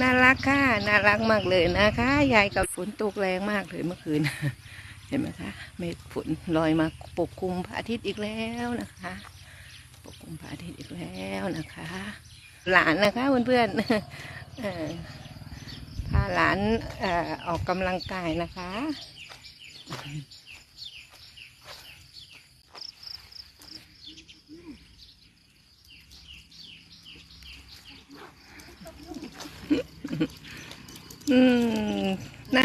น่ารักค่ะ น่ารักมากเลยนะคะ ยายกับฝนตกแรงมากเลยเมื่อคืน เห็นไหมคะ เมฆฝนลอยมาปกคลุมพระอาทิตย์อีกแล้วนะคะ ปกคลุมพระอาทิตย์อีกแล้วนะคะ หลานนะคะเพื่อนๆพาหลานออกกำลังกายนะคะ อืมน่า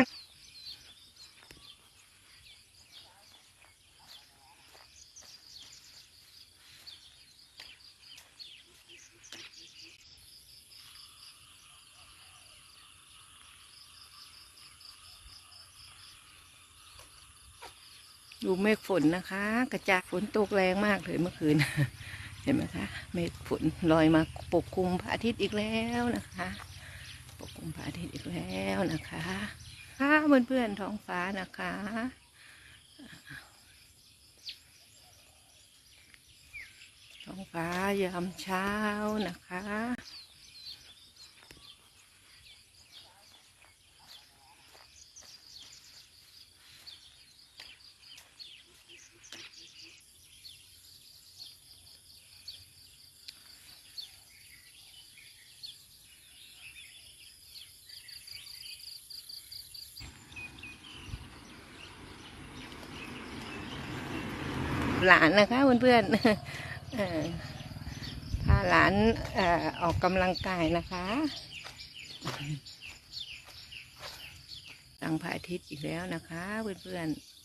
ดูเมฆฝนนะคะ กระจายฝนตกแรงมากเลยเมื่อคืน เห็นไหมคะ เมฆฝนลอยมาปกคลุมพระอาทิตย์อีกแล้วนะคะ ปกคลุมพระอาทิตย์อีกแล้วนะคะค่ะเพื่อนๆท้องฟ้านะคะท้องฟ้ายามเช้านะคะ หลานนะคะเพื่อนๆเอ่อพาหลานออออกกำลังกายนะคะตั้งพระอาทิตย์อีกแล้วนะคะเพื่อนๆ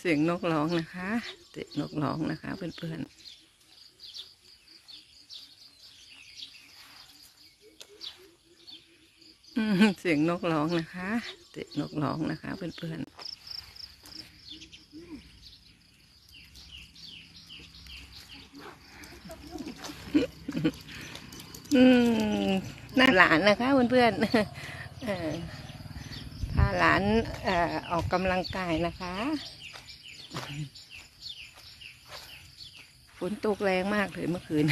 เสียงนกร้องนะคะ เสียงนกร้องนะคะ เพื่อนๆเสียงนกร้องนะคะ เสียงนกร้องนะคะ เพื่อนๆน่าหลานนะคะ เพื่อนๆ หลานอออกกำลังกายนะคะฝนตกแรงมากเลยเมื่อคืน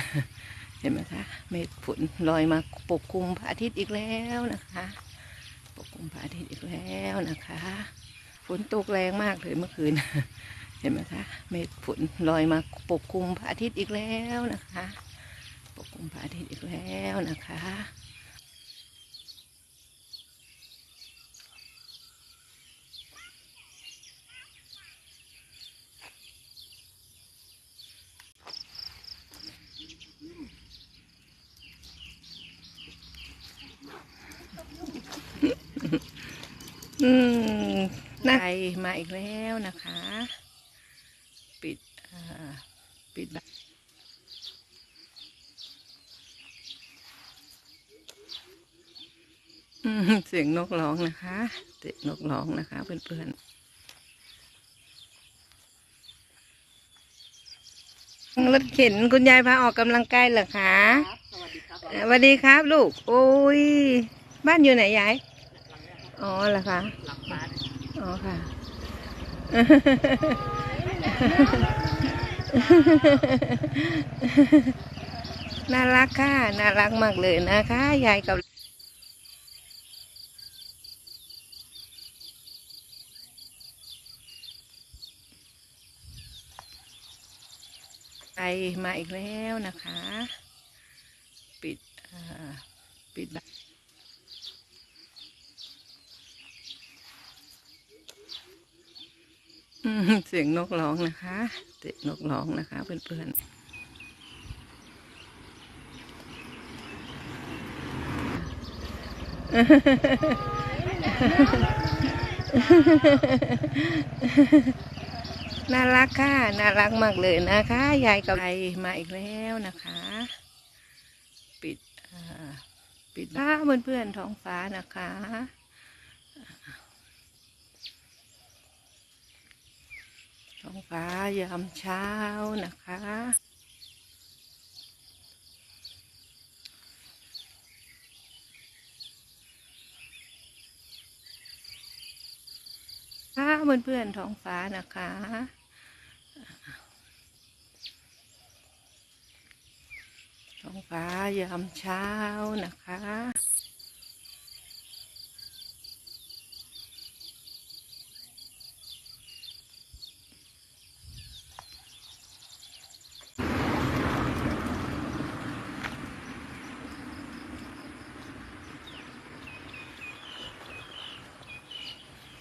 เห็นไหมคะเมฆฝนลอยมาปกคลุมพระอาทิตย์อีกแล้วนะคะ ปกคลุมพระอาทิตย์อีกแล้วนะคะ ฝนตกแรงมากเลยเมื่อคืน เห็นไหมคะเมฆฝนลอยมาปกคลุมพระอาทิตย์อีกแล้วนะคะ ปกคลุมพระอาทิตย์อีกแล้วนะคะ อืมน่าไอมาอีกแล้วนะคะ ปิดอ่าปิดบัตรอืมเสียงนกร้องนะคะ เสียงนกร้องนะคะเพื่อนๆรถเข็นคุณยายพาออกกำลังกายเหรอคะครับสวัสดีครับเอ่อสวัสดีครับลูก โอ้ย บ้านอยู่ไหนยาย อ๋อเหรอคะหลังบ้านอ๋อค่ะ น่ารักค่ะ น่ารักมากเลยนะคะ ยายกับไอมาอีกแล้วนะคะ ปิดปิดบัตร อืม เสียงนกร้องนะคะ เสียงนกร้องนะคะ เพื่อนๆ น่ารักค่ะ น่ารักมากเลยนะคะ ยายกับไอมาอีกแล้วนะคะ ปิดปิดฟ้าเพื่อนๆท้องฟ้านะคะ ท้อง ฟ้ายามเช้านะคะฟ้าเพื่อนๆท้องฟ้านะคะท้องฟ้ายามเช้านะคะ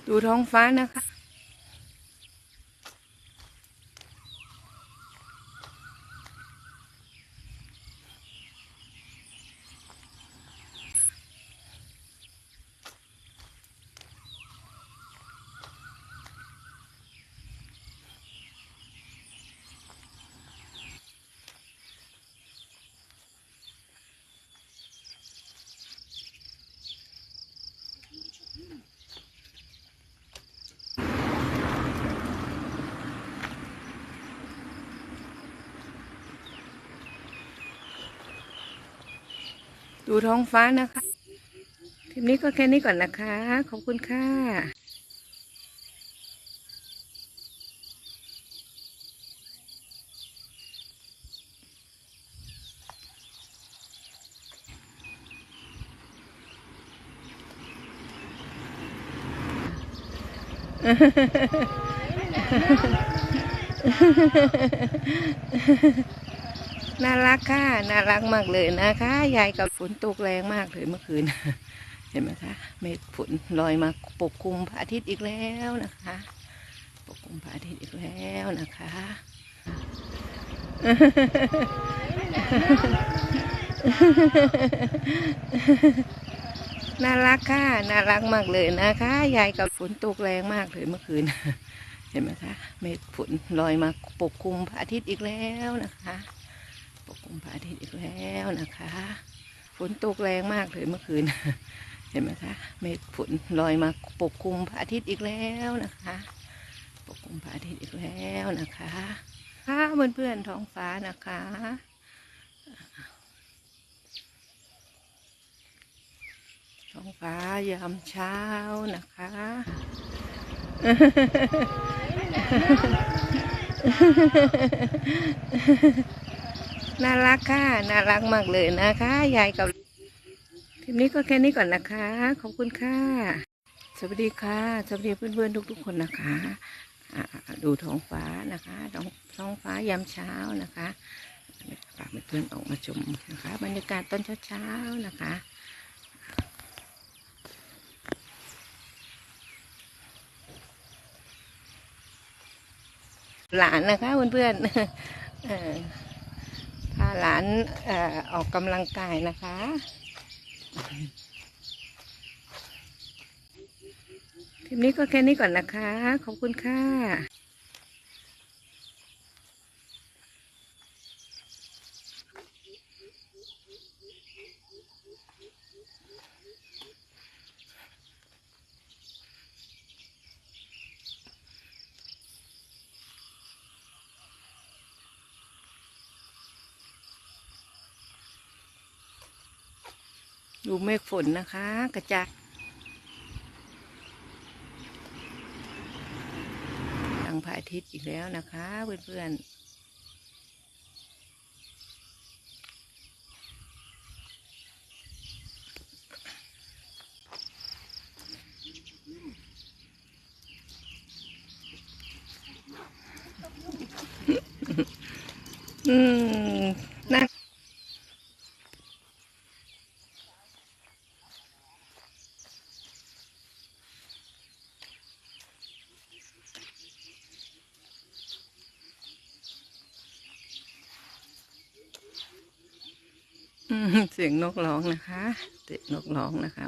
ดูท้องฟ้านะคะ ดูท้องฟ้านะคะคลิปนี้ก็แค่นี้ก่อนนะคะ ขอบคุณค่ะ น่ารักค่ะ น่ารักมากเลยนะคะ ยายกับฝนตกแรงมากเลยเมื่อคืน เห็นไหมคะ เมฆฝนลอยมาปกคลุมพระอาทิตย์อีกแล้วนะคะ ปกคลุมพระอาทิตย์อีกแล้วนะคะ น่ารักค่ะ น่ารักมากเลยนะคะ ยายกับฝนตกแรงมากเลยเมื่อคืน เห็นไหมคะ เมฆฝนลอยมาปกคลุมพระอาทิตย์อีกแล้วนะคะ ปกคลุมพระอาทิตย์อีกแล้วนะคะ ฝนตกแรงมากเลยเมื่อคืน เห็นไหมคะ เมฆฝนลอยมาปกคลุมพระอาทิตย์อีกแล้วนะคะ ปกคลุมพระอาทิตย์อีกแล้วนะคะฟ้าเพื่อนๆท้องฟ้านะคะท้องฟ้ายามเช้านะคะ น่ารักค่ะ น่ารักมากเลยนะคะ ยายกับคลิปนี้ก็แค่นี้ก่อนนะคะ ขอบคุณค่ะ สวัสดีค่ะ สวัสดีเพื่อนๆทุก ๆ คนนะคะดูท้องฟ้านะคะท้องท้องฟ้ายามเช้านะคะฝากเพื่อนๆออกมาชมนะคะ บรรยากาศตอนเช้าๆนะคะหลานนะคะเพื่อนๆ หลานออออกกำลังกายนะคะ คลิปนี้ก็แค่นี้ก่อนนะคะ ขอบคุณค่ะ ดูเมฆฝนนะคะ กระจายทางพระอาทิตย์อีกแล้วนะคะ เพื่อนๆอืมน่า อืม เสียงนกร้องนะคะ เสียงนกร้องนะคะ